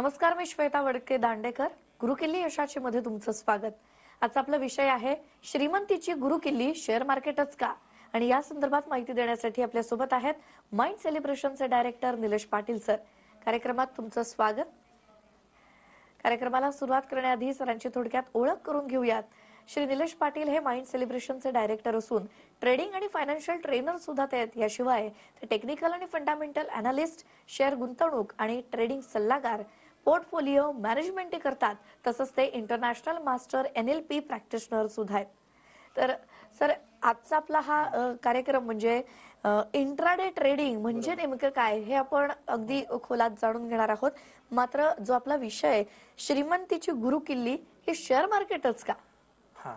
नमस्कार मी श्वेता वडके दांडेकर. गुरुकिल्ली यशाची मध्ये तुमचं स्वागत. आजचा आपला विषय आहे श्रीमंतीची गुरुकिल्ली शेअर मार्केटच का? आणि या संदर्भात माहिती देण्यासाठी आपल्यासोबत आहेत माइंड सेलिब्रेशनचे डायरेक्टर निलेश पाटील सर कार्यक्रमात तुमचं स्वागत. कार्यक्रमाला सुरुवात करण्याआधी सरांची थोडक्यात ओळख करून घेऊयात. श्री निलेश पाटील हे माइंड सेलिब्रेशनचे डायरेक्टर असून ट्रेडिंग आणि फायनान्शियल ट्रेनर सुद्धा ते आहेत. याशिवाय ते टेक्निकल आणि फंडामेंटल अनालिस्ट शेअर गुंतवणूक आणि ट्रेडिंग सल्लागार पोर्टफोलिओ मॅनेजमेंट करतात. तसंच ते international master N L P practitioner सुद्धा आहेत. तर सर आजचा आपला हा कार्यक्रम म्हणजे इंट्राडे ट्रेडिंग म्हणजे नेमकं काय हे आपण अगदी खोलात जाणून घेणार आहोत. मात्र जो आपला विषय श्रीमंतीची गुरु किल्ली हे शेअर मार्केटच का? हा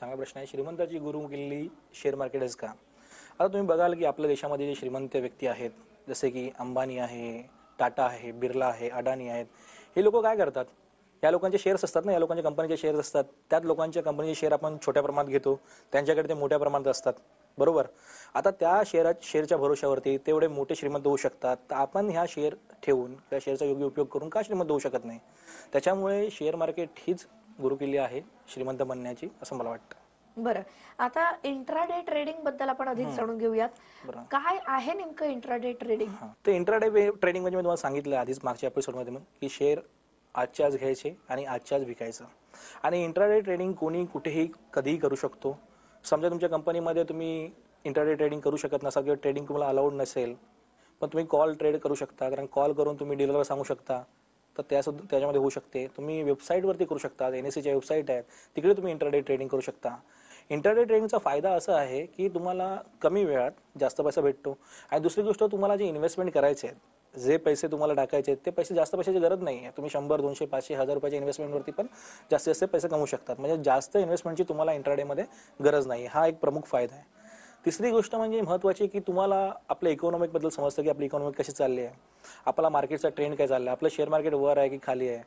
चांगला प्रश्न आहे. श्रीमंताची गुरु किल्ली शेअर मार्केटच का? आता तुम्ही बघाल की आपल्या देशामध्ये जे श्रीमंत व्यक्ती आहेत जसे की अंबानी आहे टाटा आहे बिर्ला आहे अडाणी आहेत. हे लोक काय करतात? या लोकांचे शेअर्स असतात ना या लोकांच्या कंपनीचे शेअर्स असतात. त्यात लोकांच्या कंपनीचे शेअर आपण छोट्या प्रमाणात घेतो. त्यांच्याकडे ते मोठ्या प्रमाणात असतात. बरोबर? आता त्या शेअरात शेअरच्या भरोश्यावरती तेवढे मोठे श्रीमंत होऊ शकतात. तर आपण ह्या शेअर ठेवून त्या शेअरचा योग्य उपयोग करून का श्रीमंत होऊ शकत नाही? त्याच्यामुळे शेअर मार्केट हीच गुरुकिल्ली आहे श्रीमंत बनण्याची असं मला वाटतं. बरं. आता इंट्राडे ट्रेडिंगबद्दल आपण अधिक जाणून घेऊयात. बरं. काय आहे नेमकं इंट्राडे ट्रेडिंग हा. तर इंट्राडे ट्रेडिंग म्हणजे मी तुम्हाला सांगितलं आधीच मागच्या एपिसोडमध्ये मग की शेअर आजच्याच घ्यायचे आणि आजच्याच विकायचं. आणि इंट्राडे ट्रेडिंग कोणी कुठेही कधीही करू शकतो. समजा तुमच्या कंपनीमध्ये तुम्ही इंट्राडे ट्रेडिंग करू शकत नसाल किंवा ट्रेडिंग तुम्हाला अलाउड नसेल पण तुम्ही कॉल ट्रेड करू शकता कारण कॉल करून तुम्ही डीलरला सांगू शकता तर त्यासुद्धा त्याच्यामध्ये होऊ शकते. तुम्ही वेबसाईटवरती करू शकता एन एस सीच्या वेबसाईट आहेत तिकडे तुम्ही इंटरडे ट्रेडिंग करू शकता. इंटरडे ट्रेडिंगचा फायदा असा आहे की तुम्हाला कमी वेळात जास्त पैसा भेटतो. आणि दुसरी गोष्ट तुम्हाला जे इन्व्हेस्टमेंट करायचे आहेत जे पैसे तुम्हाला टाकायचे आहेत ते पैसे जास्त पैशाची गरज नाही आहे. तुम्ही शंभर दोनशे पाचशे हजार रुपयाच्या इन्व्हेस्टमेंटवरती पण जास्तीत जास्त पैसे कमवू शकतात. म्हणजे जास्त इन्व्हेस्टमेंटची तुम्हाला इंटरडेमध्ये गरज नाही हा एक प्रमुख फायदा आहे. तिसरी गोष्ट म्हणजे महत्वाची की तुम्हाला आपल्या इकॉनॉमिकबद्दल समजतं की आपली इकॉनॉमिक कशी चालली आहे. आपला मार्केटचा ट्रेंड काय चालला आहे आपलं शेअर मार्केट वर आहे की खाली आहे?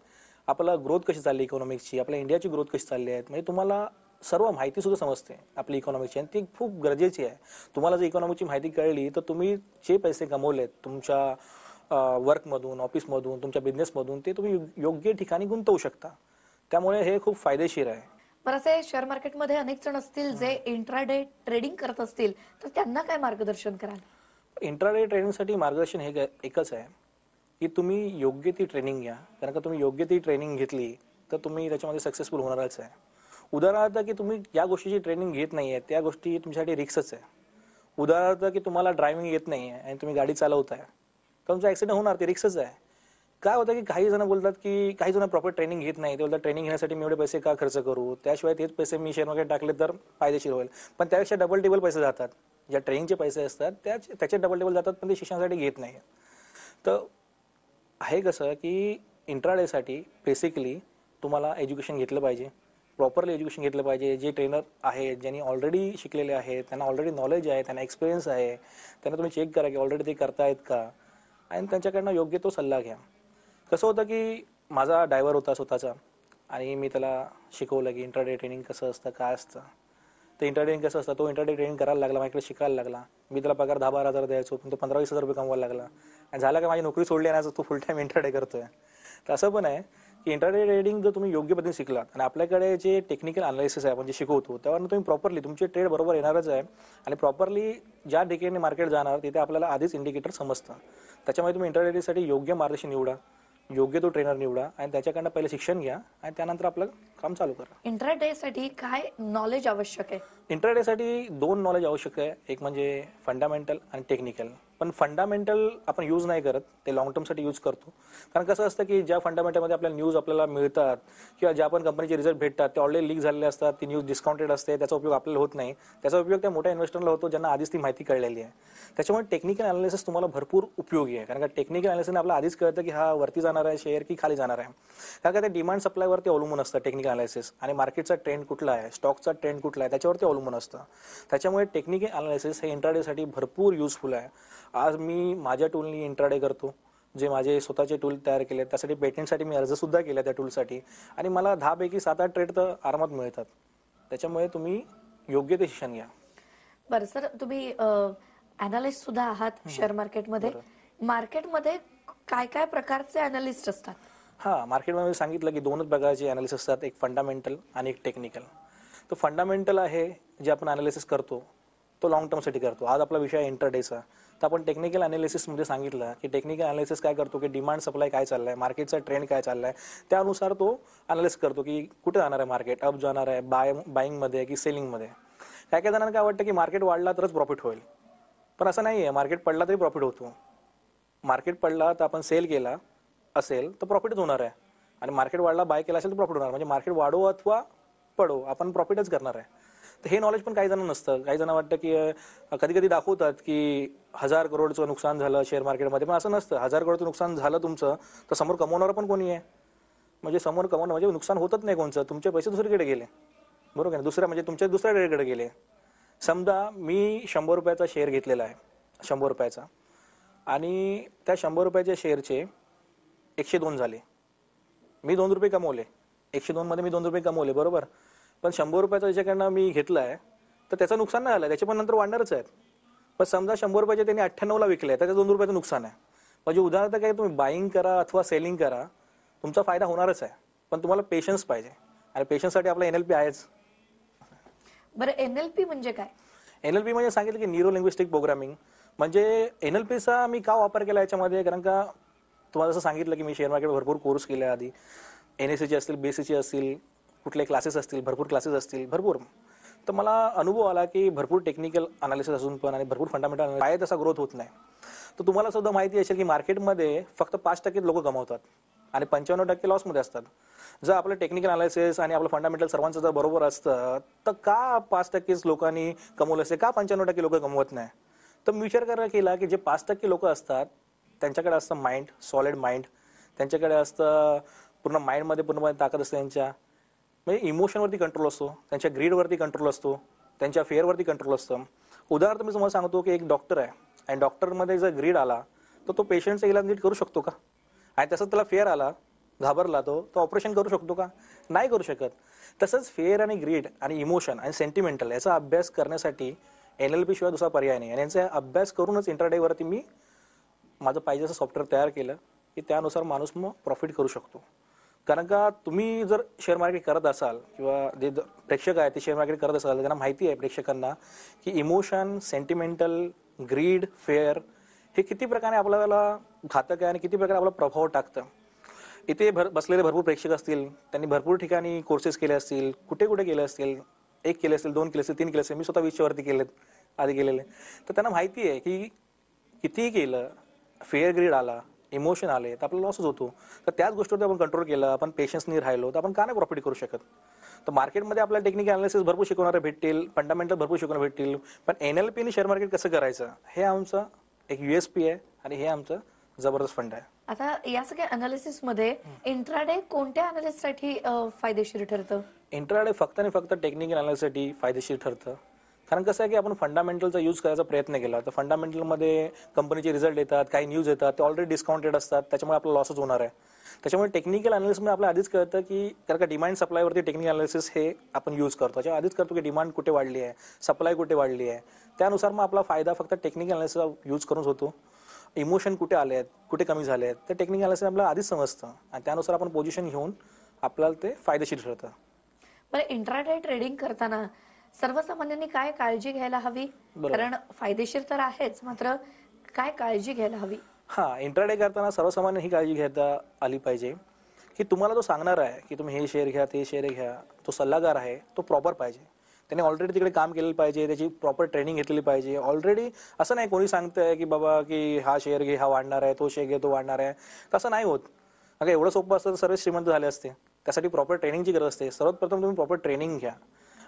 आपला ग्रोथ कशी चालली इकॉनॉमिकची आपल्या इंडियाची ग्रोथ कशी चालली आहे? म्हणजे तुम्हाला सर्व माहिती सुद्धा समजते आपली इकॉनॉमिकची आणि ती खूप गरजेची आहे. तुम्हाला जर इकॉनॉमिकची माहिती कळली तर तुम्ही जे पैसे कमवलेत तुमच्या वर्कमधून ऑफिसमधून तुमच्या बिझनेसमधून ते तुम्ही योग्य ठिकाणी गुंतवू शकता. त्यामुळे हे खूप फायदेशीर आहे. बरं असे शेअर मार्केटमध्ये अनेक जण असतील जे इंट्राडे ट्रेडिंग करत असतील तर त्यांना काय मार्गदर्शन कराल? इंट्राडे ट्रेनिंगसाठी मार्गदर्शन हे एकच आहे की तुम्ही योग्य ती ट्रेनिंग घ्या. कारण का तुम्ही योग्य ती ट्रेनिंग घेतली तर तुम्ही त्याच्यामध्ये सक्सेसफुल होणारच आहे. उदाहरणार्थ की तुम्ही ज्या गोष्टीची ट्रेनिंग घेत नाही आहे त्या गोष्टी तुमच्यासाठी रिक्सच आहे. उदाहरणार्थ की तुम्हाला ड्रायव्हिंग येत नाही आहे आणि तुम्ही गाडी चालवताय तर तुमचा ऍक्सिडेंट होणार ते रिक्सच आहे. काय होतं की काही जण बोलतात की काही जण प्रॉपर ट्रेनिंग घेत नाही ते बोलतात ट्रेनिंग घेण्यासाठी मी एवढे पैसे का खर्च करू? त्याशिवाय तेच पैसे मी शेअर मार्केट टाकले तर फायदेशीर होईल. पण त्यापेक्षा डबल टेबल पैसे जातात. ज्या ट्रेनिंगचे पैसे असतात त्याच त्याचे डबल टेबल जातात पण ते शिक्षणासाठी घेत नाही. तर आहे कसं की इंट्राडेसाठी बेसिकली तुम्हाला एज्युकेशन घेतलं पाहिजे. प्रॉपरली एज्युकेशन घेतलं पाहिजे. जे ट्रेनर आहेत ज्यांनी ऑलरेडी शिकलेले आहेत त्यांना ऑलरेडी नॉलेज आहे त्यांना एक्सपिरियन्स आहे त्यांना तुम्ही चेक करा की ऑलरेडी ते करतायत का? आणि त्यांच्याकडनं योग्य तो सल्ला घ्या. कसं होतं की माझा डायव्हर होता स्वतःचा आणि मी त्याला शिकवलं की इंटरडे ट्रेनिंग कसं असतं काय असतं. ते इंटरटेनिंग कसं असतं? तो इंटरडे ट्रेनिंग करायला लागला माझ्याकडे शिकायला लागला. मी त्याला पगार दहा बारा हजार द्यायचो पण तो पंधरा वीस हजार रुपये कमवायला लागला. आणि झालं का माझी नोकरी सोडली आणि आज तो फुल टाईम इंटरडे करतोय. तर असं पण आहे. की इंटरडे ट्रेडिंग जर तुम्ही योग्य पद्धतीने शिकलात आणि आपल्याकडे जे टेक्निकल अनालिसिस आहे आपण जे शिकवतो त्यावर तुम्ही प्रॉपरली तुमचे ट्रेड बरोबर येणारच आहे आणि प्रॉपरली ज्या ठिकाणी मार्केट जाणार तिथे आपल्याला आधीच इंडिकेटर समजतं. त्याच्यामुळे तुम्ही इंटरनेटसाठी योग्य मार्गदर्शन निवडा योग्य तो ट्रेनर निवडा आणि त्याच्याकडनं पहिले शिक्षण घ्या आणि त्यानंतर आपलं काम चालू करा. इंट्राडे साठी काय नॉलेज आवश्यक आहे? इंटरडेसाठी दोन नॉलेज आवश्यक आहे. एक म्हणजे फंडामेंटल आणि टेक्निकल पण फंडामेंटल आपण यूज नाही करत. ते लॉंग टर्मसाठी यूज करतो. कारण कसं असतं की ज्या फंडामेंटलमध्ये आपल्याला न्यूज आपल्याला मिळतात किंवा ज्या पण कंपनीचे रिझल्ट भेटतात ते ऑलरेडी लीक झालेले असतात ती न्यूज डिस्काउंटेड असते त्याचा उपयोग आपल्याला होत नाही. त्याचा उपयोग त्या मोठ्या इन्व्हेस्टरला होतो ज्यांना आधीच ती माहिती कळलेली आहे. त्याच्यामुळे टेक्निकल अनालिसिस तुम्हाला भरपूर उपयोगी आहे. कारण का टेक्निकल अनालिसिस आपल्याला आधीच कळतं की हा वरती जाणार आहे शेअर की खाली जाणार आहे. कारण का ते डिमांड सप्लायवरती अवलंबून असतं टेक्निकल अनालिसिस आणि मार्केटचा ट्रेंड कुठला आहे स्टॉकचा ट्रेंड कुठला आहे त्याच्यावरती अवलंबून असतं. त्याच्यामुळे टेक्निकल अनालिसिस हे इंट्राडेसाठी भरपूर युजफुल आहे. आज मी माझ्या टूलनी इंट्राडे करतो. जे माझे स्वतःचे टूल तयार केले त्यासाठी पेटेंटसाठी मी अर्ज सुद्धा केला त्या टूलसाठी आणि मला दहा पैकी सात आठ ट्रेड तर आरामात मिळतात. त्याच्यामुळे तुम्ही योग्य ते शिक्षण घ्या. बरं सर तुम्ही अनालिस्ट सुद्धा आहात शेअर मार्केटमध्ये मार्केटमध्ये काय काय प्रकारचे अनालिस्ट असतात? हां मार्केटमध्ये सांगितलं की दोनच प्रकारचे अनालिसिस असतात एक फंडामेंटल आणि एक टेक्निकल तो फंडामेंटल आहे जे आपण अनालिसिस करतो तो लॉंग टर्मसाठी करतो. आज आपला विषय आहे इंटरडेचा तर आपण टेक्निकल अनालिसिसमध्ये सांगितलं की टेक्निकल अनालिसिस काय करतो की डिमांड सप्लाय काय चाललाय मार्केटचा ट्रेंड काय चाललाय त्यानुसार तो अनालिस करतो की कुठे जाणार आहे मार्केट अप जाणार आहे बाय बाईंगमध्ये की सेलिंगमध्ये काय काय जणांना काय वाटतं की मार्केट वाढला तरच प्रॉफिट होईल. पण असं नाही आहे मार्केट पडला तरी प्रॉफिट होतो. मार्केट पडला तर आपण सेल केला असेल तर प्रॉफिटच होणार आहे. आणि मार्केट वाढला बाय केला असेल तर प्रॉफिट होणार. म्हणजे मार्केट वाढो अथवा पडो आपण प्रॉफिटच करणार आहे. तर हे नॉलेज पण काही जण नसतं. काही जण वाटतं की कधी कधी दाखवतात की हजार करोडचं नुकसान झालं शेअर मार्केटमध्ये पण असं नसतं. हजार करोडचं नुकसान झालं तुमचं तर समोर कमवणारं पण कोणी आहे? म्हणजे समोर कमवणं म्हणजे नुकसान होतच नाही कोणचं. तुमचे पैसे दुसरीकडे गेले. बरोबर आहे ना? दुसऱ्या म्हणजे तुमच्या दुसऱ्याकडे गेले. समजा मी शंभर रुपयाचा शेअर घेतलेला आहे. शंभर रुपयाचा. आणि त्या शंभर रुपयाच्या शेअरचे एकशे दोन झाले. मी दोन रुपये कमवले. एकशे दोनमध्ये मी दोन रुपये कमवले. बरोबर? पण शंभर रुपयाचा ज्याच्याकडनं मी घेतला आहे तर त्याचं नुकसान नाही झालं त्याचे पण नंतर वाढणारच आहेत. पण समजा शंभर रुपयाचे त्यांनी अठ्ठ्याण्णवला विकले त्याचं दोन रुपयाचं नुकसान आहे. म्हणजे उदाहरणार्थ काय तुम्ही बाईंग करा अथवा सेलिंग करा तुमचा फायदा होणारच आहे. पण तुम्हाला पेशन्स पाहिजे. आणि पेशन्ससाठी आपला एन एल पी आहेच. बरं एनएलपी म्हणजे काय? एन एल पी म्हणजे सांगितलं की न्यूरो लिंग्विस्टिक प्रोग्रामिंग म्हणजे एन एल पीचा मी का वापर केला याच्यामध्ये? कारण का तुम्हाला जसं सांगितलं की मी शेअर मार्केट भरपूर कोर्स केले आधी. एन एस सीचे असतील बी सी असतील कुठले क्लासेस असतील भरपूर क्लासेस असतील भरपूर. तर मला अनुभव आला की भरपूर टेक्निकल अनालिसिस असून पण आणि भरपूर फंडामेंटल काय तसा ग्रोथ होत नाही. तर तुम्हाला सुद्धा माहिती असेल की मार्केटमध्ये फक्त पाच टक्के लोक कमावतात आणि पंच्याण्णव टक्के लॉसमध्ये असतात. जर आपलं टेक्निकल अनालिसिस आणि आपलं फंडामेंटल सर्वांचं जर बरोबर असतं तर का पाच टक्केच लोकांनी कमवलं असते का पंच्याण्णव टक्के लोक कमवत नाही? तर मी विचार करायला केला की जे पाच टक्के लोक असतात त्यांच्याकडे असतं माइंड सॉलिड माइंड त्यांच्याकडे असतं पूर्ण माइंडमध्ये पूर्णपणे ताकद असते त्यांच्या म्हणजे इमोशनवरती कंट्रोल असतो त्यांच्या ग्रीडवरती कंट्रोल असतो त्यांच्या फेअरवरती कंट्रोल असतं. उदाहरणार्थ मी तुम्हाला सांगतो की एक डॉक्टर आहे आणि डॉक्टरमध्ये जर ग्रीड आला तर तो पेशंटचा इलाज नीट करू शकतो का? आणि तसंच त्याला फेअर आला घाबरला तो तो ऑपरेशन करू शकतो का? नाही करू शकत. तसंच फेअर आणि ग्रीड आणि इमोशन आणि सेंटिमेंटल याचा अभ्यास करण्यासाठी एन एल पी शिवाय दुसरा पर्याय नाही. आणि यांचा अभ्यास करूनच इंटरडेवरती मी माझं पाहिजे असं सॉफ्टवेअर तयार केलं की त्यानुसार माणूस मग प्रॉफिट करू शकतो. कारण का तुम्ही जर शेअर मार्केट करत असाल किंवा जे द- प्रेक्षक आहे ते शेअर मार्केट करत असाल त्यांना माहिती आहे प्रेक्षकांना की इमोशन सेंटिमेंटल ग्रीड फेअर हे किती प्रकारे आपल्याला घातक आहे आणि किती प्रकारे आपला प्रभाव टाकतं. इथे भर बसलेले भरपूर प्रेक्षक असतील त्यांनी भरपूर ठिकाणी कोर्सेस केले असतील कुठे कुठे केले असतील एक केले असतील दोन केले असतील तीन केले असतील मी स्वतः वीसच्यावरती केलेत आधी केलेले. तर त्यांना माहिती आहे की कितीही केलं फेअर ग्रीड आला इमोशन आले तर आपला लॉसच होतो. तर त्याच गोष्टीवरती आपण कंट्रोल केलं आपण पेशन्सनी राहिलो तर आपण का नाही प्रॉफिट करू शकत? तर मार्केटमध्ये आपल्याला टेक्निकल अनालिसिस भरपूर शिकवणारे भेटतील फंडामेंटल भरपूर शिकवणारे भेटतील पण एन एल पीने शेअर मार्केट कसं करायचं? हे आमचं एक यू एस पी आहे आणि हे आमचं जबरदस्त फंड आहे. आता या सगळ्या अनालिसिसमध्ये इंट्राडे कोणत्या अनालिसिससाठी अं, फायदेशीर ठरतं? इंटरडे फक्त आणि फक्त टेक्निकल अनालिसिससाठी फायदेशीर ठरतं. कारण कसं आहे की आपण फंडामेंटलचा यूज करायचा प्रयत्न केला तर फंडामेंटलमध्ये कंपनीचे रिझल्ट येतात काही न्यूज येतात ते ऑलरेडी डिस्काउंटेड असतात त्याच्यामुळे आपला लॉसच होणार आहे. त्याच्यामुळे टेक्निकल अनालिसिसमध्ये आपल्याला आधीच कळतं की कारण का डिमांड सप्लायवरती टेक्निकल अनालिसिस हे आपण यूज करतो. त्याच्या आधीच करतो की डिमांड कुठे वाढली आहे सप्लाय कुठे वाढली आहे. त्यानुसार मग आपला फायदा फक्त टेक्निकल अनालिसिस यूज करूनच होतो. इमोशन कुठे आले आहेत कुठे कमी झाले आहेत ते टेक्निकल अनालिसिस आपल्याला आधीच समजतं. आणि त्यानुसार आपण पोझिशन घेऊन आपल्याला ते फायदेशीर ठरतं. बरं इंट्राडे ट्रेडिंग करताना सर्वसामान्यांनी काय काळजी घ्यायला हवी. कारण फायदेशीर तर आहेच मात्र काय काळजी घ्यायला हवी? हा इंट्राडे करताना सर्वसामान्य ही काळजी घेता आली पाहिजे. की तुम्हाला जो सांगणार आहे की तुम्ही हे शेअर घ्या ते शेअर घ्या. तो सल्लागार आहे तो प्रॉपर पाहिजे. त्याने ऑलरेडी तिकडे काम केलेलं पाहिजे त्याची प्रॉपर ट्रेनिंग घेतलेली पाहिजे. ऑलरेडी असं नाही कोणी सांगतंय की बाबा की हा शेअर घे हा वाढणार आहे तो शेअर घे तो वाढणार आहे. तसं नाही होत. अगं एवढं सोपं असतं तर सर्व श्रीमंत झाले असते. त्यासाठी प्रॉपर ट्रेनिंगची गरज असते. सर्वात प्रथम तुम्ही प्रॉपर ट्रेनिंग घ्या.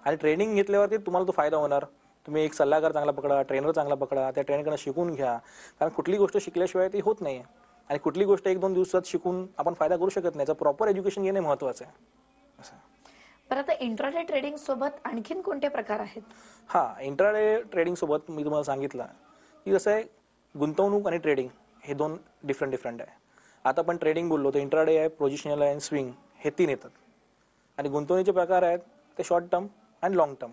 आणि ट्रेनिंग घेतल्यावरती तुम्हाला तो फायदा होणार. तुम्ही एक सल्लागार चांगला पकडा ट्रेनर चांगला पकडा त्या ट्रेनरकडनं शिकून घ्या. कारण कुठली गोष्ट शिकल्याशिवाय ती होत नाही आणि कुठली गोष्ट एक दोन दिवसात शिकून आपण फायदा करू शकत नाही. प्रॉपर एज्युकेशन घेणे महत्वाचं आहे. असं. बरं आता इंट्राडे ट्रेडिंग सोबत आणखीन कोणते प्रकार आहेत? हा इंट्राडे ट्रेडिंग सोबत मी तुम्हाला सांगितलं की कसं आहे गुंतवणूक आणि ट्रेडिंग हे दोन डिफरंट डिफरंट आहे. आता आपण ट्रेडिंग बोललो तर इंट्राडे आहे पोझिशनल आहे आणि स्विंग हे तीन येतात. आणि गुंतवणुकीचे प्रकार आहेत ते शॉर्ट टर्म आणि लॉंग टर्म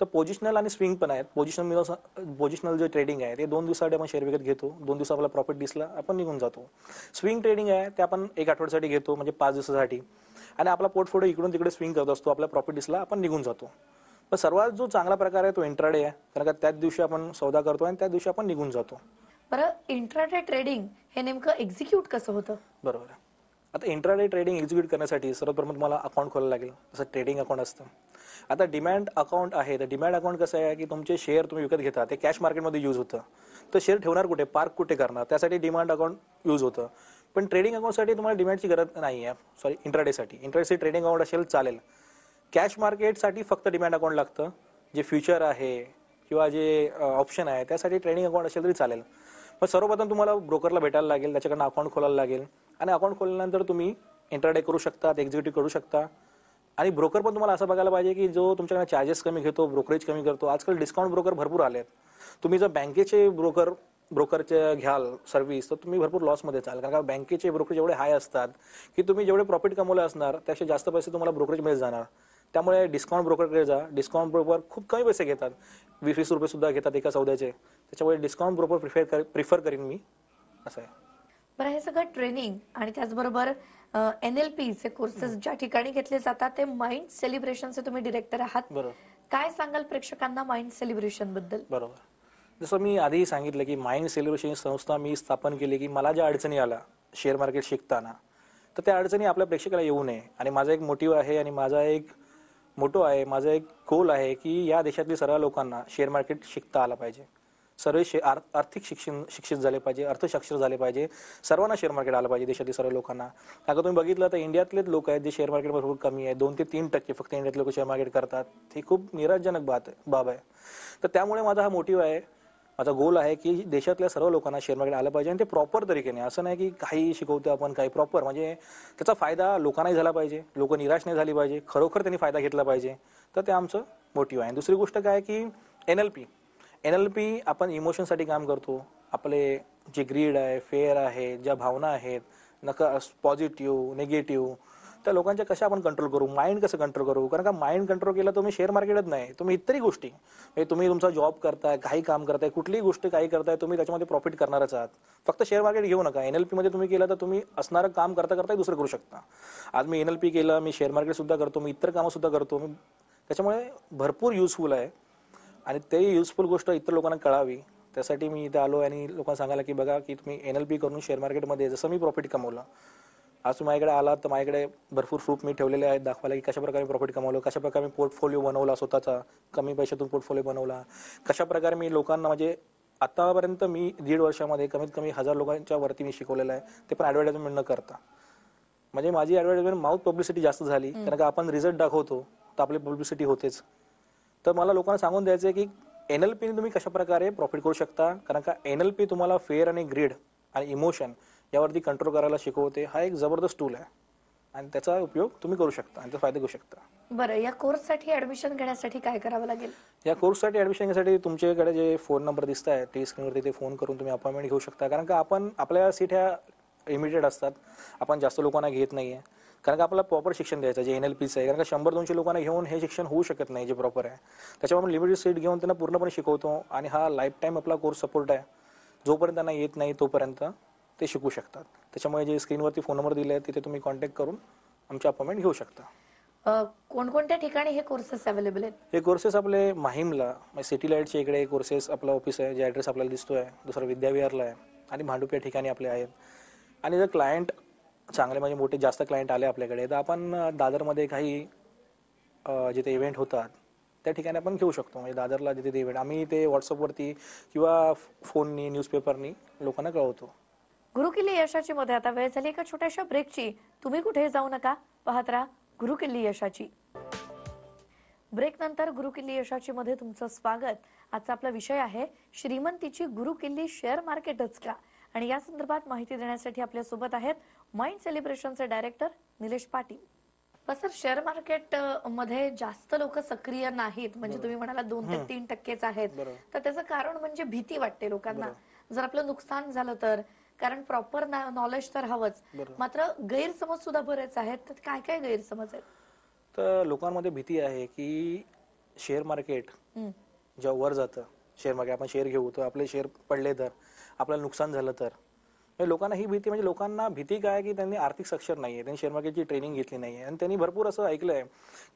तर पोझिशनल आणि स्विंग पण आहेत. पोझिशनल पोझिशनल जे ट्रेडिंग आहे ते दोन दिवसासाठी आपण शेअर विकत घेतो. दोन दिवस आपला प्रॉफिट दिसला आपण निघून जातो. स्विंग ट्रेडिंग आहे ते आपण एक आठवड्यासाठी घेतो म्हणजे पाच दिवसासाठी. आणि आपला पोर्टफोलिओ इकडून तिकडे स्विंग करत असतो. आपला प्रॉफिट दिसला आपण निघून जातो. पण सर्वात जो चांगला प्रकार आहे तो इंट्राडे आहे. कारण का त्याच दिवशी आपण सौदा करतो आणि त्याच दिवशी आपण निघून जातो. बरं इंट्राडे ट्रेडिंग हे नेमकं एक्झिक्यूट कसं होतं? बरोबर आहे. आता इंट्राडे ट्रेडिंग एक्झिक्यूट करण्यासाठी सर्वप्रथम तुम्हाला अकाउंट खोलायला लागेल. जसं ट्रेडिंग अकाउंट असतं. आता डिमॅन्ड अकाउंट आहे. तर डिमॅन्ड अकाउंट कसं आहे की तुमचे शेअर तुम्ही विकत घेता ते कॅश मार्केटमध्ये यूज होतं. तर शेअर ठेवणार कुठे? पार्क कुठे करणार? त्यासाठी डिमांड अकाउंट यूज होतं. पण ट्रेडिंग अकाउंटसाठी तुम्हाला डिमॅन्डची गरज नाही आहे. सॉरी इंट्राडेसाठी इंट्राडेसाठी ट्रेडिंग अकाउंट असेल चालेल. कॅश मार्केटसाठी फक्त डिमॅन्ड अकाउंट लागतं. जे फ्युचर आहे किंवा जे ऑप्शन आहे त्यासाठी ट्रेडिंग अकाउंट असेल तरी चालेल. पण सर्वप्रथम तुम्हाला ब्रोकरला भेटायला लागेल. त्याच्याकडनं अकाउंट खोलायला लागेल. आणि अकाउंट खोलल्यानंतर तुम्ही इंटरडे करू शकता एक्झिक्युटिव्ह करू शकता. आणि ब्रोकर पण तुम्हाला असं बघायला पाहिजे की जो तुमच्याकडे चार्जेस कमी घेतो ब्रोकरेज कमी करतो. आजकाल डिस्काउंट ब्रोकर भरपूर आले आहेत तुम्ही जर बँकेचे ब्रोकर ब्रोकरचे घ्याल सर्व्हिस तर तुम्ही भरपूर लॉसमध्ये चाल. कारण का बँकेचे ब्रोकरेज एवढे हाय असतात की तुम्ही जेवढे प्रॉफिट कमवले असणार त्यापेक्षा जास्त पैसे तुम्हाला ब्रोकरेजमध्ये जाणार. त्यामुळे डिस्काउंट ब्रोकरकडे जा. डिस्काउंट ब्रोकर खूप कमी पैसे घेतात. वीस वीस रुपये सुद्धा घेतात एका सौद्याचे. त्याच्यामुळे डिस्काउंट ब्रोकर प्रिफर कर प्रिफर करीन मी. असं आहे. बरं हे सगळं ट्रेनिंग आणि त्याचबरोबर एन एल चे कोर्सेस ज्या ठिकाणी घेतले जातात ते माइंड सेलिब्रेशनचे तुम्ही डिरेक्टर आहात. बरोबर. काय सांगाल प्रेक्षकांना माइंड सेलिब्रेशनबद्दल? बरोबर. जसं मी आधीही सांगितलं की माइंड सेलिब्रेशन संस्था मी स्थापन केली की मला ज्या अडचणी आल्या शेअर मार्केट शिकताना तर त्या अडचणी आपल्या प्रेक्षकाला येऊ नये. आणि माझा एक मोटिव्ह आहे आणि माझा एक मोटो आहे माझा एक गोल आहे की या देशातल्या सर्व लोकांना शेअर मार्केट शिकता आलं पाहिजे. सर्व शे आर- आर्थिक शिक्षण शिक्षित झाले पाहिजे अर्थशास्त्र झाले पाहिजे सर्वांना शेअर मार्केट आलं पाहिजे देशातील सर्व लोकांना. आता तुम्ही बघितलं तर इंडियातलेच लोक आहेत जे शेअर मार्केट भरपूर कमी आहे दोन ते तीन टक्के फक्त इंडियातले लोक शेअर मार्केट करतात. ही खूप निराशजनक बात आहे बाब आहे. तर त्यामुळे माझा हा मोटिव्ह आहे माझा गोल आहे की देशातल्या सर्व लोकांना शेअर मार्केट आलं पाहिजे आणि ते प्रॉपर तरीकेने असं नाही की काही शिकवतो आपण काही प्रॉपर म्हणजे त्याचा फायदा लोकांनाही झाला पाहिजे. लोक निराश नाही झाली पाहिजे. खरोखर त्यांनी फायदा घेतला पाहिजे. तर ते आमचं मोटिव्ह आहे. दुसरी गोष्ट काय की N L P N L P आपण इमोशनसाठी काम करतो. आपले जे ग्रीड आहे फेअर आहे ज्या भावना आहेत नका पॉझिटिव्ह निगेटिव्ह त्या लोकांच्या कशा आपण कंट्रोल करू? माइंड कसं कंट्रोल करू? कारण का माइंड कंट्रोल केलं तुम्ही शेअर मार्केटच नाही. तुम्ही इतरही गोष्टी. म्हणजे तुम्ही तुमचा जॉब करताय काही काम करताय कुठलीही गोष्ट काही करताय तुम्ही त्याच्यामध्ये प्रॉफिट करणारच आहात. फक्त शेअर मार्केट घेऊ नका. एन एल पीमध्ये तुम्ही केलं तर तुम्ही असणारं काम करता करता दुसरं करू शकता. आज मी एन एल पी केलं मी शेअर मार्केट सुद्धा करतो मी इतर कामं सुद्धा करतो. मी त्याच्यामुळे भरपूर युजफुल आहे. आणि ते युजफुल गोष्ट इतर लोकांना कळावी. त्यासाठी मी इथे आलो आणि लोकांना सांगायला की बघा की तुम्ही एन एल पी करून शेअर मार्केटमध्ये जसं मी प्रॉफिट कमवलं. आज तुम्ही माझ्याकडे आलात तर माझ्याकडे भरपूर प्रूफ मी ठेवलेले आहेत. दाखवायला की कशा प्रकारे प्रॉफिट कमवलं कशा प्रकारे मी पोर्टफोलिओ बनवला स्वतःचा कमी पैशातून पोर्टफोलिओ बनवला. कशा प्रकारे मी लोकांना म्हणजे आतापर्यंत मी दीड वर्षामध्ये कमीत कमी हजार लोकांच्या वरती मी शिकवलेलं आहे ते पण ॲडव्हर्टाइजमेंट न करता. म्हणजे माझी ॲडव्हर्टाइजमेंट माउथ पब्लिसिटी जास्त झाली कारण का आपण रिझल्ट दाखवतो तर आपली पब्लिसिटी होतेच. तर मला लोकांना सांगून द्यायचं आहे की एन एल पीने तुम्ही कशा प्रकारे प्रॉफिट करू शकता? कारण का एन एल पी तुम्हाला फेअर आणि ग्रीड आणि इमोशन यावरती कंट्रोल करायला शिकवते. हा एक जबरदस्त टूल आहे. आणि त्याचा उपयोग तुम्ही करू शकता आणि त्याचा फायदा घेऊ शकता. बरं या कोर्ससाठी ऍडमिशन घेण्यासाठी काय करावं लागेल? या कोर्ससाठी ऍडमिशन घेण्यासाठी तुमच्याकडे जे फोन नंबर दिसत आहे टी स्क्रीनवरती ते फोन करून तुम्ही अपॉइंटमेंट घेऊ शकता. कारण का आपण आपल्या सीट ह्या लिमिटेड असतात. आपण जास्त लोकांना घेत नाहीये. कारण का आपल्याला प्रॉपर शिक्षण द्यायचं जे एन एल पीचं आहे. कारण का शंभर दोनशे लोकांना घेऊन हे शिक्षण होऊ शकत नाही जे प्रॉपर आहे. त्याच्यामुळे आपण लिमिटेड सीट घेऊन त्यांना पूर्णपणे शिकवतो आणि हा लाईफ टाईम आपला कोर्स सपोर्ट आहे. जोपर्यंत त्यांना येत नाही तोपर्यंत ते शिकू शकतात. त्याच्यामुळे जे स्क्रीनवरती फोन नंबर दिले आहेत तिथे तुम्ही कॉन्टॅक्ट करून आमची अपॉइंटमेंट घेऊ शकता. कोणकोणत्या ठिकाणी हे कोर्सेस अवेलेबल आहेत? हे कोर्सेस आपले माहीमला सिटी लाईटच्या इकडे कोर्सेस आपलं ऑफिस आहे जे ॲड्रेस आपल्याला दिसतोय. दुसरं विद्याविहारला आहे. आणि भांडूप या ठिकाणी आपले आहेत. आणि जर क्लायंट चांगले म्हणजे मोठे जास्त क्लायंट आले आपल्याकडे तर आपण दादरमध्ये काही जिथे इव्हेंट होतात त्या ठिकाणी आपण घेऊ शकतो. म्हणजे दादरला जिथे ते इव्हेंट आम्ही ते व्हॉट्सअपवरती किंवा फोननी न्यूजपेपरनी लोकांना कळवतो. गुरुकिल्ली यशाची मध्ये आता वेळ झाली एका छोट्याशा ब्रेकची तुम्ही कुठे जाऊ नका? पाहत राहा गुरुकिल्ली यशाची. ब्रेक नंतर गुरुकिल्ली यशाची मध्ये तुमचं स्वागत. आजचा आपला विषय आहे श्रीमंतीची गुरुकिल्ली शेअर मार्केटच का? आणि या संदर्भात माहिती देण्यासाठी आपल्यासोबत आहेत mind सेलिब्रेशनचे director Nilesh Patil. Sir share मार्केटमध्ये जास्त लोक सक्रिय नाहीत. म्हणजे तुम्ही म्हणाला दोन ते तीन टक्केच आहेत. तर त्याचं कारण म्हणजे भीती वाटते लोकांना. जर आपलं नुकसान झालं तर कारण प्रॉपर नॉलेज तर हवंच. मात्र गैरसमज सुद्धा बरेच आहेत. तर काय काय गैरसमज आहेत? तर लोकांमध्ये भीती आहे की शेअर मार्केट. जेव्हा वर जातं शेअर मार्केट आपण शेअर घेऊ तर आपले शेअर पडले तर आपल्याला नुकसान झालं तर. लोकांना ही भीती म्हणजे लोकांना भीती काय की त्यांनी आर्थिक सक्षर नाही आहे त्यांनी शेअर मार्केटची ट्रेनिंग घेतली नाही आहे आणि त्यांनी भरपूर असं ऐकलं आहे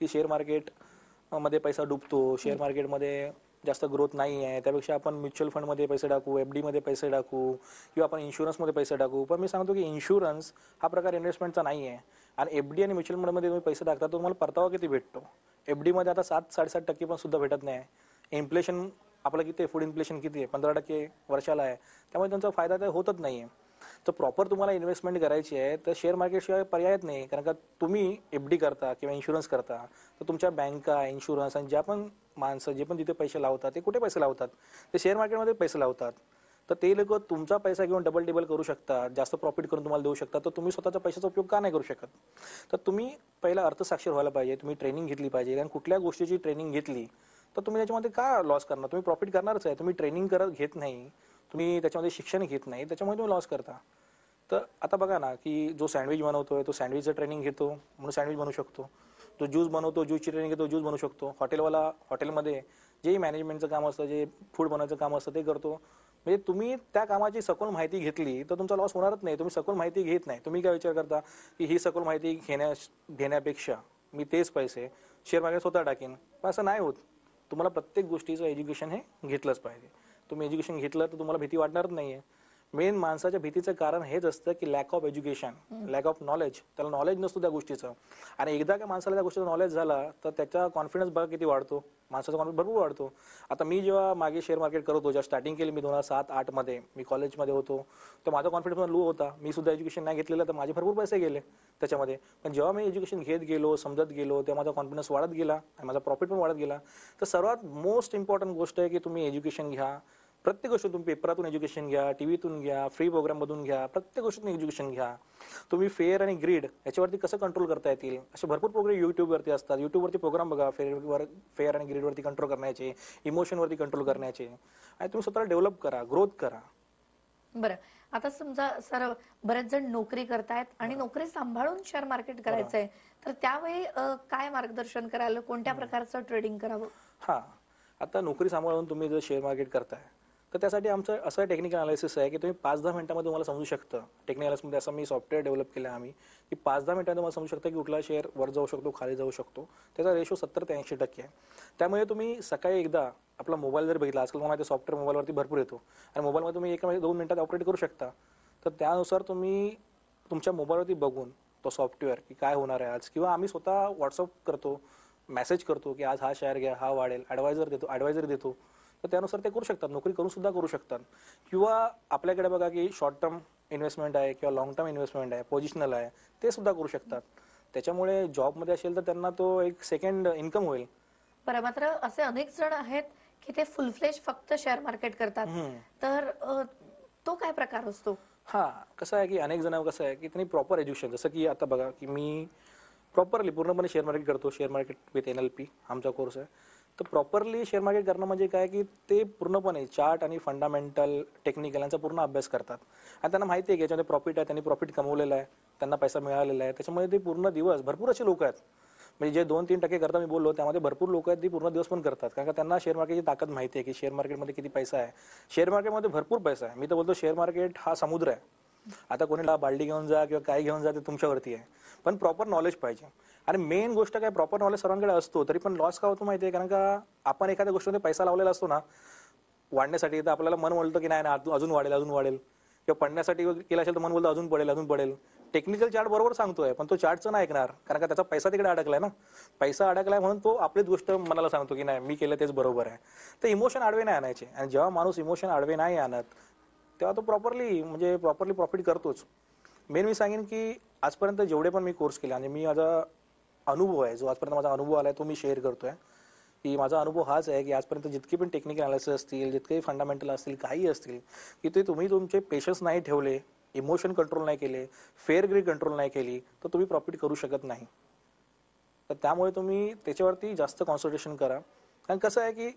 की शेअर मार्केटमध्ये पैसा डुबतो शेअर मार्केटमध्ये जास्त ग्रोथ नाही आहे त्यापेक्षा आपण म्युच्युअल फंडमध्ये पैसे टाकू एफमध्ये पैसे टाकू किंवा आपण इन्शुरन्समध्ये पैसे टाकू. पण मी सांगतो की इन्शुरन्स हा प्रकार इन्व्हेस्टमेंटचा नाही आहे आणि एफ डी आणि म्युच्युअल फंडमध्ये तुम्ही पैसे टाकता तुम्हाला परतावा किती भेटतो? एफमध्ये आता सात साडेसात टक्के पण सुद्धा भेटत नाही. इन्फ्लेशन आपलं किती आहे? फूड इन्फ्लेशन किती आहे? पंधरा टक्के वर्षाला आहे. त्यामुळे त्यांचा फायदा तर होतच नाही आहे तर प्रॉपर तुम्हाला इन्व्हेस्टमेंट करायची आहे तर शेअर मार्केटशिवाय पर्यायच नाही. कारण का तुम्ही एफ डी करता किंवा इन्शुरन्स करता तर तुमच्या बँका इन्शुरन्स आणि ज्या पण माणसं जे पण तिथे पैसे लावतात ते कुठे पैसे लावतात? ते शेअर मार्केटमध्ये पैसे लावतात. तर ते लोक तुमचा पैसा घेऊन डबल टेबल करू शकतात जास्त प्रॉफिट करून तुम्हाला देऊ शकतात. तर तुम्ही स्वतःच्या पैशाचा उपयोग का नाही करू शकत? तर तुम्ही पहिला अर्थसाक्षर व्हायला पाहिजे तुम्ही ट्रेनिंग घेतली पाहिजे. कारण कुठल्या गोष्टीची ट्रेनिंग घेतली तर तुम्ही त्याच्यामध्ये का लॉस करणार? तुम्ही प्रॉफिट करणारच आहे. तुम्ही ट्रेनिंग करत घेत नाही. तुम्ही त्याच्यामध्ये शिक्षण घेत नाही त्याच्यामुळे तुम्ही लॉस करता. तर आता बघा ना की जो सँडविच बनवतोय तो सँडविचचं ट्रेनिंग घेतो म्हणून सँडविच बनवू शकतो. जो ज्यूस बनवतो ज्यूसची ट्रेनिंग घेतो ज्यूस बनवू शकतो. हॉटेलवाला हॉटेलमध्ये जेही मॅनेजमेंटचं काम असतं जे फूड बनवायचं काम असतं ते करतो. म्हणजे तुम्ही त्या कामाची सखोल माहिती घेतली तर तुमचा लॉस होणारच नाही. तुम्ही सखोल माहिती घेत नाही. तुम्ही काय विचार करता की ही सखोल माहिती घेण्या घेण्यापेक्षा मी तेच पैसे शेअर मार्केट स्वतः टाकेन. पण असं नाही होत. तुम्हाला प्रत्येक गोष्टीचं एज्युकेशन हे घेतलंच पाहिजे. तुम्ही एज्युकेशन घेतलं तर तुम्हाला भीती वाटणारच नाहीये. मेन माणसाच्या भीतीचं कारण हेच असतं की lack of education lack of knowledge त्याला नॉलेज नसतो त्या गोष्टीचं. आणि एकदा का माणसाला त्या गोष्टीचं नॉलेज झाला तर त्याचा कॉन्फिडन्स बघा किती वाढतो. माणसाचा कॉन्फिडन्स भरपूर वाढतो. आता मी जेव्हा मागे शेअर मार्केट करत होतो जेव्हा स्टार्टिंग केली मी दोन हजार सात आठमध्ये मी कॉलेजमध्ये होतो तर माझा कॉन्फिडन्स लो होता. मी सुद्धा एज्युकेशन नाही घेतलेलं तर माझे भरपूर पैसे गेले त्याच्यामध्ये. पण जेव्हा मी एज्युकेशन घेत गेलो समजत गेलो तेव्हा माझा कॉन्फिडन्स वाढत गेला आणि माझा प्रॉफिट पण वाढत गेला. तर सर्वात मोस्ट इम्पॉर्टंट गोष्ट आहे की तुम्ही एज्युकेशन घ्या. प्रत्येक गोष्ट तुम्ही पेपरातून एज्युकेशन घ्या टीव्हीतून घ्या फ्री प्रोग्राममधून घ्या प्रत्येक गोष्टीतून एज्युकेशन घ्या. तुम्ही फेअर आणि ग्रीड याच्यावरती कसं कंट्रोल करता येतील? असे भरपूर प्रोग्राम युट्यूबवरती असतात. युट्यूबवरती प्रोग्राम बघा फेअरवर फेअर आणि ग्रीडवरती कंट्रोल करण्याचे इमोशनवरती कंट्रोल करण्याचे. आणि तुम्ही स्वतःला डेव्हलप करा ग्रोथ करा. बरं. आता समजा सर बरेच जण नोकरी करतायत आणि नोकरी सांभाळून शेअर मार्केट करायचंय. तर त्यावेळी काय मार्गदर्शन करायला कोणत्या प्रकारचं ट्रेडिंग करावं? हां. आता नोकरी सांभाळून तुम्ही जर शेअर मार्केट करताय तर त्यासाठी आमचं असं टेक्निकल अनालिसिस आहे की तुम्ही पाच दहा मिनिटांमध्ये तुम्हाला समजू शकतं. टेक्निकल अनालिसिसमध्ये असं मी सॉफ्टवेअर डेव्हलप केलं आम्ही की पाच दहा मिनिटांमध्ये तुम्हाला समजू शकतं की कुठला शेअर वर जाऊ शकतो खाली जाऊ शकतो. त्याचा रेशो सत्तर ते ऐंशी टक्के आहे. त्यामुळे तुम्ही सकाळी एकदा आपला मोबाईल जर बघितला आजकाल तुम्हाला सॉफ्टवेअर मोबाईलवरती भरपूर येतो. आणि मोबाईलमध्ये तुम्ही एका म्हणजे दोन मिनिटात ऑपरेट करू शकता. तर त्यानुसार तुम्ही तुमच्या मोबाईलवरती बघून तो सॉफ्टवेअर की काय होणार आहे आज. किंवा आम्ही स्वतः व्हॉट्सअप करतो मेसेज करतो की आज हा शेअर घ्या हा वाढेल ॲडवायझर देतो ॲडवायझर देतो. तर त्यानुसार ते करू शकतात नोकरी करून सुद्धा करू शकतात. किंवा आपल्याकडे बघा की शॉर्ट टर्म इन्व्हेस्टमेंट आहे किंवा लॉंग टर्म इन्व्हेस्टमेंट आहे पोझिशनल आहे ते सुद्धा करू शकतात. त्याच्यामुळे जॉबमध्ये असेल तर त्यांना तो एक सेकंड इन्कम होईल. बरं मात्र असे अनेक जण आहेत की ते फुल फ्लेश फक्त शेअर मार्केट करतात. तर अ, तो काय प्रकार असतो? हा कसं आहे की अनेक जण कसं आहे की त्यांनी प्रॉपर एज्युकेशन जसं की आता बघा की मी प्रॉपरली पूर्णपणे शेअर मार्केट करतो. Share market with N L P आमचा कोर्स आहे. तर प्रॉपरली शेअर मार्केट करणं म्हणजे काय की ते पूर्णपणे चार्ट आणि फंडामेंटल टेक्निकल यांचा पूर्ण अभ्यास करतात. आणि त्यांना माहिती आहे की याच्यामध्ये प्रॉफिट आहे त्यांनी प्रॉफिट कमवलेलं आहे त्यांना पैसा मिळालेला आहे. त्याच्यामुळे ते पूर्ण दिवस भरपूर असे लोक आहेत. म्हणजे जे दोन तीन टक्के करता मी बोललो त्यामध्ये भरपूर लोक आहेत ती पूर्ण दिवस पण करतात. कारण का त्यांना शेअर मार्केटची ताकद माहिती आहे की शेअर मार्केटमध्ये किती पैसा आहे. शेअर मार्केटमध्ये भरपूर पैसा आहे. मी तर बोलतो शेअर मार्केट हा समुद्र आहे. आता कोणीला बाल्डी घेऊन जा किंवा काय घेऊन जा ते तुमच्यावरती आहे. पण प्रॉपर नॉलेज पाहिजे. आणि मेन गोष्ट काय प्रॉपर नॉलेज सर्वांकडे असतो तरी पण लॉस का होतो माहिती आहे? कारण का आपण एखाद्या गोष्टीमध्ये पैसा लावलेला असतो ना वाढण्यासाठी तर आपल्याला मन बोलतं की नाही नाही, अजून- वाढेल अजून वाढेल. किंवा पडण्यासाठी केलं असेल तर मन बोलतं अजून पडेल अजून पडेल. टेक्निकल चार्ट बरोबर सांगतोय पण तो चार्टचं नाही ऐकणार. कारण का त्याचा पैसा तिकडे अडकलाय ना. पैसा अडकलाय म्हणून तो आपलीच गोष्ट मनाला सांगतो की नाही मी केलं तेच बरोबर आहे. तर इमोशन आडवे नाही आणायचे. आणि जेव्हा माणूस इमोशन आडवे नाही आणत तेव्हा तो प्रॉपरली म्हणजे प्रॉपरली प्रॉफिट करतोच. मेन मी सांगेन की आजपर्यंत जेवढे पण मी कोर्स केले आणि मी माझा अनुभव आहे जो आजपर्यंत माझा अनुभव आला आहे तो मी शेअर करतोय. की माझा अनुभव हाच आहे की आजपर्यंत जितके पण टेक्निकल अनालिसिस असतील जितके फंडामेंटल असतील काही असतील की ते तुम्ही तुमचे पेशन्स नाही ठेवले इमोशन कंट्रोल नाही केले फेअर ग्रेड कंट्रोल नाही केली तर तुम्ही प्रॉफिट करू शकत नाही. तर त्यामुळे तुम्ही त्याच्यावरती जास्त कॉन्सन्ट्रेशन करा. कारण कसं आहे की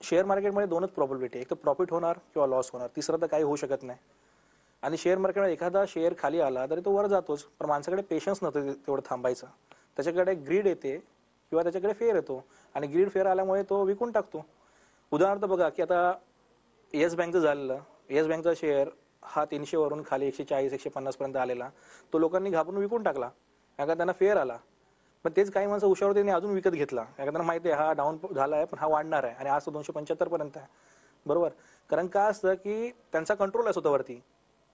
शेअर मार्केटमध्ये दोनच प्रॉबिलिटी एक तर प्रॉफिट होणार किंवा लॉस होणार. तिसरं तर काही होऊ शकत नाही. आणि शेअर मार्केटमध्ये एखादा शेअर खाली आला तरी तो वर जातोच. पण माणसाकडे पेशन्स नव्हतं तेवढं थांबायचं. त्याच्याकडे ग्रीड येते किंवा त्याच्याकडे फेअर येतो. आणि ग्रीड फेअर आल्यामुळे तो विकून टाकतो. उदाहरणार्थ बघा की आता येस बँकचं झालेलं. येस बँकचा शेअर हा तीनशेवरून खाली एकशे चाळीस एकशे पन्नासपर्यंत आलेला. तो लोकांनी घाबरून विकून टाकला. कारण का त्यांना फेअर आला. पण तेच काही माणसं हुशार होते अजून विकत घेतला. कारण त्यांना माहिती आहे हा डाऊन झाला आहे पण हा वाढणार आहे. आणि आज तो दोनशे पंच्याहत्तर पर्यंत आहे. बरोबर? कारण काय असतं की त्यांचा कंट्रोल आहे स्वतःवरती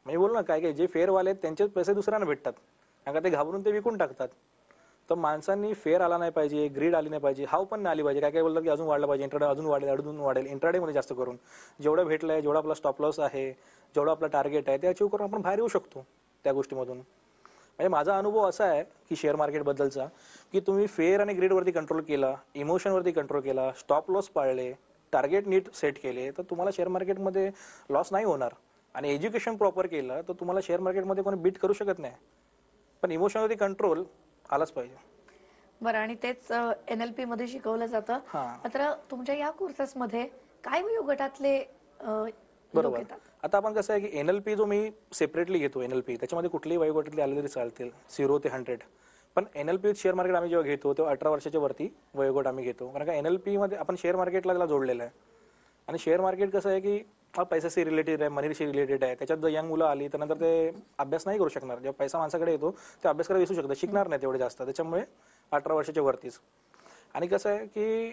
म्हणजे बोल ना काय काय जे फेअरवाले आहेत त्यांचे पैसे दुसऱ्यांना भेटतात. कारण ते घाबरून ते विकून टाकतात. तर माणसांनी फेअर आला नाही पाहिजे ग्रीड आली नाही पाहिजे हाव पण नाही आली पाहिजे. काय काय बोलतात की अजून वाढलं पाहिजे इंट्राडे अजून वाढेल अजून वाढेल. इंट्राडेमध्ये जास्त करून. जेवढं भेटलंय जेवढा आपला स्टॉप लॉस आहे जेवढं आपलं टार्गेट आहे ते अचीव करून आपण बाहेर येऊ शकतो त्या गोष्टीमधून. म्हणजे माझा अनुभव असा आहे की शेअर मार्केट बद्दलचा की तुम्ही फेअर आणि ग्रीडवरती कंट्रोल केला इमोशनवरती कंट्रोल केला स्टॉप लॉस पाळले टार्गेट नीट सेट केले तर तुम्हाला शेअर मार्केटमध्ये लॉस नाही होणार. आणि एज्युकेशन प्रॉपर केलं तर तुम्हाला शेअर मार्केटमध्ये कोणी बीट करू शकत नाही. पण इमोशनवरती कंट्रोल आलाच पाहिजे. बरं आणि तेच एन एल पी मध्ये शिकवलं जातं. हा. मात्र तुमच्या या कोर्सेसमध्ये काय वयोगटातले अ, बरोबर. आता आपण कसं आहे की एनएलपी जो मी सेपरेटली घेतो एनएलपी त्याच्यामध्ये कुठलीही वयोगटातली आले तरी चालतील. झिरो ते हंड्रेड पण एनएलपी शेअर मार्केट आम्ही जेव्हा घेतो तेव्हा अठरा वर्षाच्या वरती वयोगट आम्ही घेतो. कारण का एनएलपी मध्ये आपण शेअर मार्केटला त्याला जोडलेलं आहे. आणि शेअर मार्केट कसं आहे की हा पैशाशी रिलेटेड आहे मनीशी रिलेटेड आहे. त्याच्यात जर यंग मुलं आली तर नंतर ते अभ्यास नाही करू शकणार. जेव्हा पैसा माणसाकडे येतो ते अभ्यास करायला विसरू शकतात. शिकणार नाही तेवढे जास्त. त्याच्यामुळे अठरा वर्षाच्या वरतीच. आणि कसं आहे की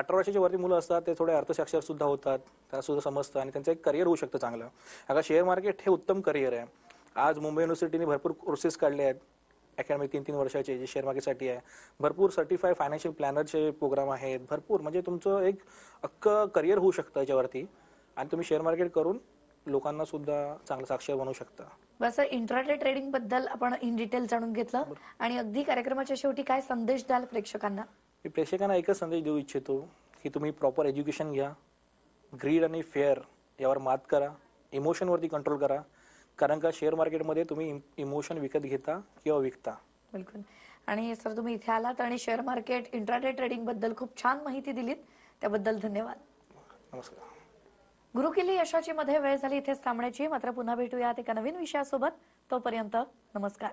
अठरा वर्षाच्या वरती मुलं असतात ते थोडे अर्थसाक्षर सुद्धा होतात त्यांना सुद्धा समजतं आणि त्यांचं एक करिअर होऊ शकतं चांगलं. आता शेअर मार्केट हे उत्तम करिअर आहे. आज मुंबई युनिव्हर्सिटीने भरपूर कोर्सेस काढले आहेत अकॅडमिक तीन तीन वर्षाचे जे शेअर मार्केटसाठी आहे. भरपूर सर्टिफाय फायनान्शियल प्लॅनरचे प्रोग्राम आहेत भरपूर. म्हणजे तुमचं एक अख्खं करिअर होऊ शकतं याच्यावरती. आणि तुम्ही शेअर मार्केट करून लोकांना सुद्धा चांगलं साक्षर बनवू शकता. बस इंट्राडे ट्रेडिंगबद्दल आपण इन डिटेल जाणून घेतलं. आणि अगदी कार्यक्रमाच्या शेवटी काय संदेश द्याल प्रेक्षकांना? मी प्रेक्षकांना एकच संदेश देऊ इच्छितो की तुम्ही प्रॉपर एज्युकेशन घ्या. ग्रीड आणि फेअर यावर मात करा. इमोशनवरती कंट्रोल करा. कारण का शेअर मार्केटमध्ये तुम्ही इमोशन विकत घेता किंवा विकता. बिलकुल. आणि सर तुम्ही इथे आलात आणि शेअर मार्केट इंट्राडे ट्रेडिंगबद्दल खूप छान माहिती दिलीत. त्याबद्दल धन्यवाद. नमस्कार. गुरुकिल्ली यशाची मध्ये वेळ झाली इथेच थांबण्याची. मात्र पुन्हा भेटूयात एका नवीन विषयासोबत. तोपर्यंत नमस्कार.